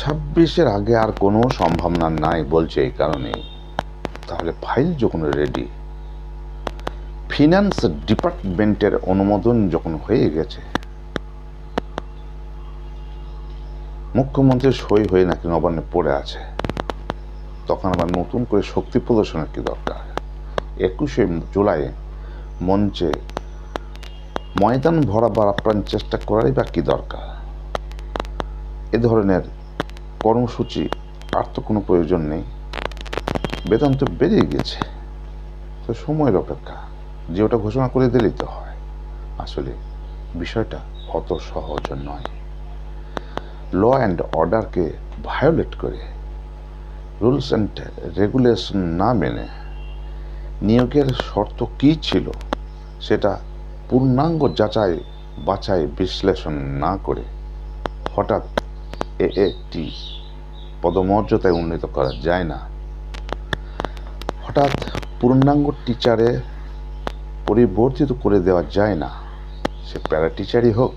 ছাব্বিশের আগে আর কোনো সম্ভাবনা নাই বলছে এই কারণে তাহলে ফাইল যখন রেডি ফিনান্স ডিপার্টমেন্টের অনুমোদন যখন হয়ে গেছে মুখ্যমন্ত্রীর সই হয়ে নাকি নবান্নে পড়ে আছে, তখন আবার নতুন করে শক্তি প্রদর্শনের কি দরকার? একুশে জুলাই মঞ্চে ময়দান ভরাবার আপ্রাণ চেষ্টা করারই বা কী দরকার? এ ধরনের কর্মসূচি আর তো কোনো প্রয়োজন নেই। বেতন তো বেড়ে গেছে। তো সময়ের অপেক্ষা। যে ওটা ঘোষণা করে দিলেই তো হয়। আসলে বিষয়টা অত সহজ নয়। ল অ্যান্ড অর্ডারকে ভায়োলেট করে রুলস অ্যান্ড রেগুলেশন না মেনে নিয়োগের শর্ত কী ছিল সেটা পূর্ণাঙ্গ যাচাই বাছাই বিশ্লেষণ না করে হঠাৎ একটি পদমর্যাদায় উন্নীত করা যায় না। হঠাৎ পূর্ণাঙ্গ টিচারে পরিবর্তিত করে দেওয়া যায় না। সে প্যারা টিচারই হোক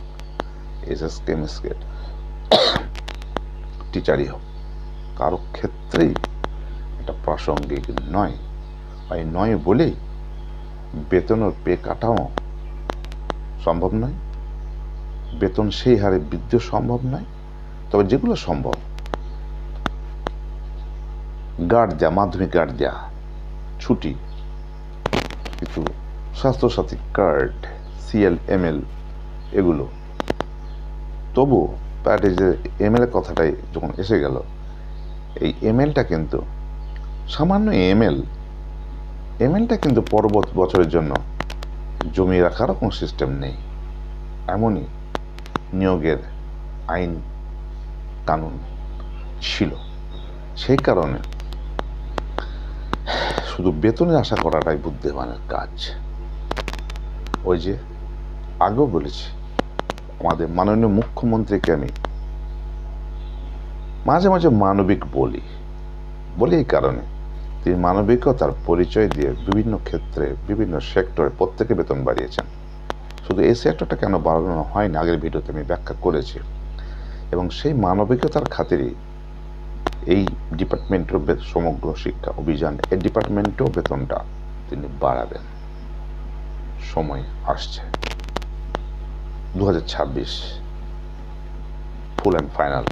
এস এস কেমিস্কেট টিচারই হোক, কারও ক্ষেত্রেই এটা প্রাসঙ্গিক নয়। এই নয় বলেই বেতনের পে কাটাও সম্ভব নয়। বেতন সেই হারে বৃদ্ধি সম্ভব নয়। তবে যেগুলো সম্ভব গার্ড দেওয়া মাধ্যমিক গার্ড দেওয়া ছুটি কিন্তু স্বাস্থ্যসাথী কার্ড সিএল এমএল এগুলো। তবু প্যাটেজের এমএল কথাটাই যখন এসে গেল, এই এমএলটা কিন্তু, সামান্য এমএল এমএলটা কিন্তু পরবর্তী বছরের জন্য জমিয়ে রাখারও কোনো সিস্টেম নেই। এমনই নিয়োগের আইন কানুন ছিল। সেই কারণে শুধু বেতনের আশা করাটাই বুদ্ধিমানের কাজ। ওই যে আগেও বলেছি, আমাদের মাননীয় মুখ্যমন্ত্রীকে আমি মাঝে মাঝে মানবিক বলি। বলি এই কারণে তিনি মানবিকতার পরিচয় দিয়ে বিভিন্ন ক্ষেত্রে, বিভিন্ন সেক্টরে প্রত্যেকে বেতন বাড়িয়েছেন। শুধু এই সেক্টরটা কেন বাড়ানো হয়নি আগের ভিডিওতে আমি ব্যাখ্যা করেছি। এবং সেই মানবিকতার খাতিরে এই ডিপার্টমেন্টের সমগ্র শিক্ষা অভিযান, এই ডিপার্টমেন্টেও বেতনটা তিনি বাড়াবেন। সময় আসছে। দু হাজার ছাব্বিশ ফুল অ্যান্ড ফাইনাল।